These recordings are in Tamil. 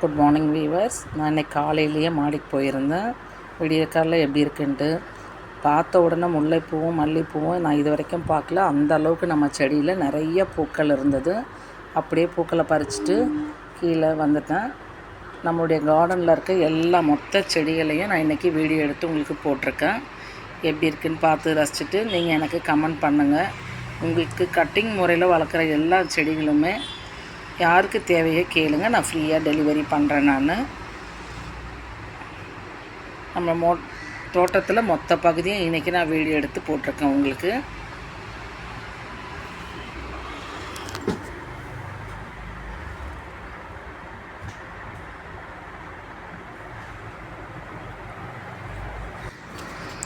குட் மார்னிங் வீவர்ஸ் நான் இன்னைக்கு காலையிலேயே மாடிக்கு போயிருந்தேன். விடிய காலில் எப்படி இருக்குன்ட்டு. பார்த்த உடனே முல்லைப்பூவும் மல்லிப்பூவும் நான் இது வரைக்கும் பார்க்கல. அந்த அளவுக்கு நம்ம செடியில் நிறைய பூக்கள் இருந்தது. அப்படியே பூக்களை பறிச்சுட்டு கீழே வந்துட்டேன். நம்மளுடைய கார்டனில் இருக்க எல்லா மொத்த செடிகளையும் நான் இன்றைக்கி வீடியோ எடுத்து உங்களுக்கு போட்டிருக்கேன். எப்படி இருக்குன்னு பார்த்து ரசிச்சுட்டு நீங்கள் எனக்கு கமெண்ட் பண்ணுங்கள் உங்களுக்கு கட்டிங் முறையில் வளர்க்குற எல்லா செடிகளுமே யாருக்கு தேவையோ கேளுங்க. நான் ஃப்ரீயாக டெலிவரி பண்ணுறேன் நான். நம்ம மோ தோட்டத்தில் மொத்த பகுதியும் இன்றைக்கி நான் வீடியோ எடுத்து போட்டிருக்கேன் உங்களுக்கு.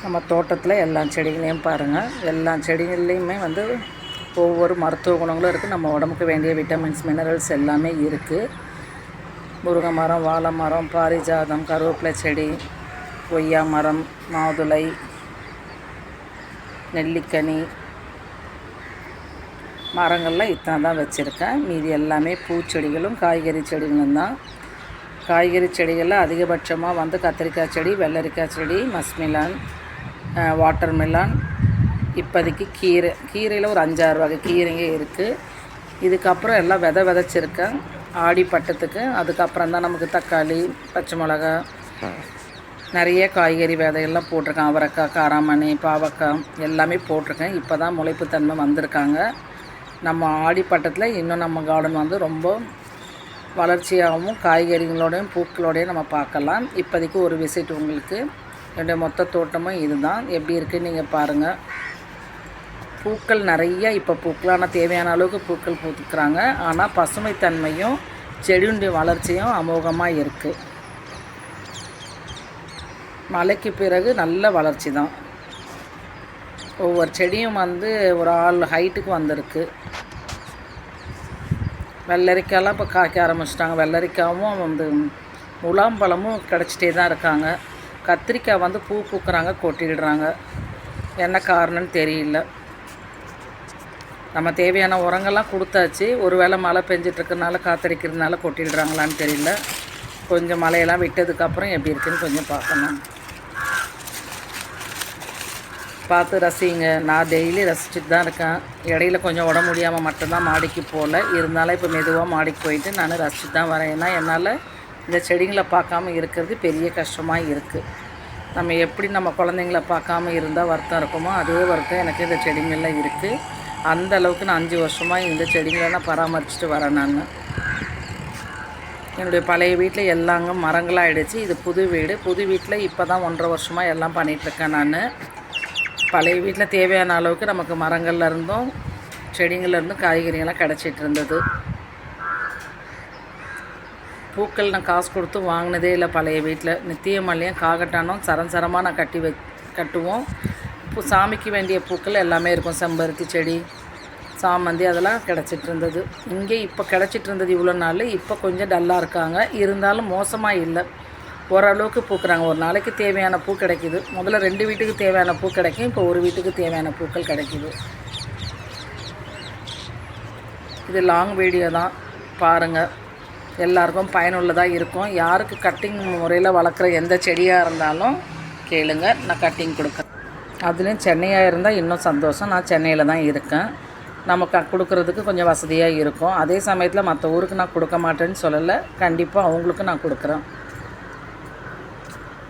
நம்ம தோட்டத்தில் எல்லா செடிகளையும் பாருங்கள் எல்லா செடிகள்லேயுமே வந்து ஒவ்வொரு மருத்துவ குணங்களும் இருக்குது. நம்ம உடம்புக்கு வேண்டிய விட்டமின்ஸ் மினரல்ஸ் எல்லாமே இருக்குது. முருங்கை மரம் வாழை மரம் பாரிஜாதம் கருவேப்பிலை செடி கொய்யா மரம் மாதுளை நெல்லிக்கனி மரங்கள்லாம் இத்தனை தான் வச்சுருக்கேன். மீதி எல்லாமே பூச்செடிகளும் காய்கறி செடிகளும் தான். காய்கறி செடிகளில் அதிகபட்சமாக வந்து கத்திரிக்காய் செடி வெள்ளரிக்காய் செடி மஸ்மிலான் வாட்டர் மிலான் இப்போதைக்கு கீரை கீரையில் ஒரு அஞ்சாறு வகை கீரைங்க இருக்குது இதுக்கப்புறம் எல்லாம் விதை விதைச்சிருக்கேன். ஆடி பட்டத்துக்கு. அதுக்கப்புறம் தான் நமக்கு தக்காளி பச்சை மிளகா நிறைய காய்கறி விதையெல்லாம் போட்டிருக்கேன். அவரைக்காய் காராமணி பாவக்காய் எல்லாமே போட்டிருக்கேன். இப்போ தான் முளைப்புத்தன்மை வந்திருக்காங்க. நம்ம ஆடி பட்டத்தில் இன்னும் நம்ம கார்டன் வந்து ரொம்ப வளர்ச்சியாகவும் காய்கறிகளோடையும் பூக்களோடையும் நம்ம பார்க்கலாம். இப்போதைக்கு ஒரு விசிட் உங்களுக்கு. என்னுடைய மொத்த தோட்டமும் இதுதான். எப்படி இருக்குன்னு நீங்கள் பாருங்கள் பூக்கள் நிறைய இப்போ பூக்களான தேவையான அளவுக்கு பூக்கள் பூத்துக்கிறாங்க. ஆனால் பசுமைத்தன்மையும் செடியுடைய வளர்ச்சியும் அமோகமாக இருக்குது மழைக்கு பிறகு நல்ல வளர்ச்சி தான். ஒவ்வொரு செடியும் வந்து ஒரு ஆள் ஹைட்டுக்கு வந்திருக்கு. வெள்ளரிக்காயெல்லாம் இப்போ காய்க்க ஆரம்பிச்சிட்டாங்க. வெள்ளரிக்காவும் வந்து முலாம்பழமும் கிடச்சிட்டே தான் இருக்காங்க. கத்திரிக்காய் வந்து பூ பூக்குறாங்க கொட்டிடுறாங்க. என்ன காரணம்னு தெரியல. நம்ம தேவையான உரங்கள்லாம் கொடுத்தாச்சு. ஒரு வேளை மழை பெஞ்சிட்ருக்கனால காத்தடிக்கிறதுனால கொட்டிடுறாங்களான்னு தெரியல. கொஞ்சம் மழையெல்லாம் விட்டதுக்கப்புறம் எப்படி இருக்குன்னு கொஞ்சம் பார்க்கணும். பார்த்து ரசிங்க. நான் டெய்லி ரசிச்சுட்டு தான் இருக்கேன். இடையில கொஞ்சம் உடம்பு முடியாமல் மட்டும்தான் மாடிக்கு போகல. இருந்தாலும் இப்போ மெதுவாக மாடிக்கு போயிட்டு நான் ரசிச்சுட்டு தான் வரேன். ஏன்னா என்னால் இந்த செடிங்களை பார்க்காம இருக்கிறது பெரிய கஷ்டமாக இருக்குது நம்ம எப்படி நம்ம குழந்தைங்கள பார்க்காம இருந்தால் வருத்தம் இருக்குமோ அதே வருத்தம் எனக்கு இந்த செடிங்களில் இருக்குது அந்த அளவுக்கு நான் அஞ்சு வருஷமாக இந்த செடிங்களை நான் பராமரிச்சுட்டு வரேன் நான். என்னுடைய பழைய வீட்டில் எல்லாங்க மரங்களாகிடுச்சு இது புது வீடு. புது வீட்டில் இப்போ தான் ஒன்றரை வருஷமாக எல்லாம் பண்ணிகிட்ருக்கேன் நான். பழைய வீட்டில் தேவையான அளவுக்கு நமக்கு மரங்கள்ல இருந்தும் இருந்தும் காய்கறிகள்லாம் கிடச்சிட்டு இருந்தது. பூக்கள் நான் காசு கொடுத்து வாங்கினதே இல்லை பழைய வீட்டில் நித்திய மல்லியும் காகட்டானும் சரம் சரமாக நான் கட்டி வை கட்டுவோம். பூ சாமிக்கு வேண்டிய பூக்கள் எல்லாமே இருக்கும். செம்பருத்தி செடி சாமந்தி அதெல்லாம் கிடச்சிட்டு இருந்தது இங்கே இப்போ கிடச்சிட்டு இருந்தது இவ்வளோ நாள் இப்போ கொஞ்சம் டல்லாக இருக்காங்க. இருந்தாலும் மோசமாக இல்லை. ஓரளவுக்கு பூக்குறாங்க. ஒரு நாளைக்கு தேவையான பூ கிடைக்கிது. முதல்ல ரெண்டு வீட்டுக்கு தேவையான பூ கிடைக்கும். இப்போ ஒரு வீட்டுக்கு தேவையான பூக்கள் கிடைக்கிது. இது லாங் வீடியோ தான். பாருங்கள் எல்லாருக்கும் பயனுள்ளதாக இருக்கும். யாருக்கு கட்டிங் முறையில் வளர்க்குற எந்த செடியாக இருந்தாலும் கேளுங்க. நான் கட்டிங் கொடுக்குறேன். அதுலேயும் சென்னையாக இருந்தால் இன்னும் சந்தோஷம். நான் சென்னையில் தான் இருக்கேன். நமக்கு கொடுக்குறதுக்கு கொஞ்சம் வசதியாக இருக்கும். அதே சமயத்தில் மற்ற ஊருக்கு நான் கொடுக்க மாட்டேன்னு சொல்லலை. கண்டிப்பாக அவங்களுக்கு நான் கொடுக்குறேன்.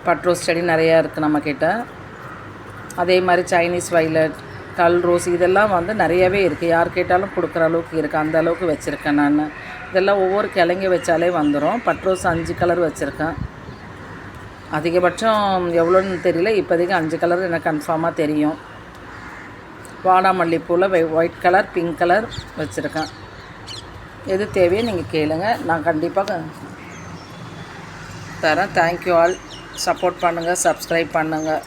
பட்ரோஸ் செடி நிறையா இருக்குது நம்மக்கிட்ட அதே மாதிரி சைனீஸ் வைலட் கல் ரோஸ் இதெல்லாம் வந்து நிறையவே இருக்குது யார் கேட்டாலும் கொடுக்குற அளவுக்கு இருக்குது அந்த அளவுக்கு வச்சுருக்கேன் நான். இதெல்லாம் ஒவ்வொரு கிழங்கு வச்சாலே வந்துடும் பட்ரோஸ் அஞ்சு கலர் வச்சுருக்கேன். அதிகபட்சம் எவ்வளோன்னு தெரியல. இப்போதைக்கு அஞ்சு கலர் எனக்கு கன்ஃபார்மாக தெரியும். வாடாமல்லிப்பூவில் வை ஒயிட் கலர் பிங்க் கலர் வச்சுருக்கேன். எது தேவையோ நீங்கள் கேளுங்க. நான் கண்டிப்பாக தரேன். தேங்க்யூ ஆல் சப்போர்ட் பண்ணுங்கள் சப்ஸ்கிரைப் பண்ணுங்கள்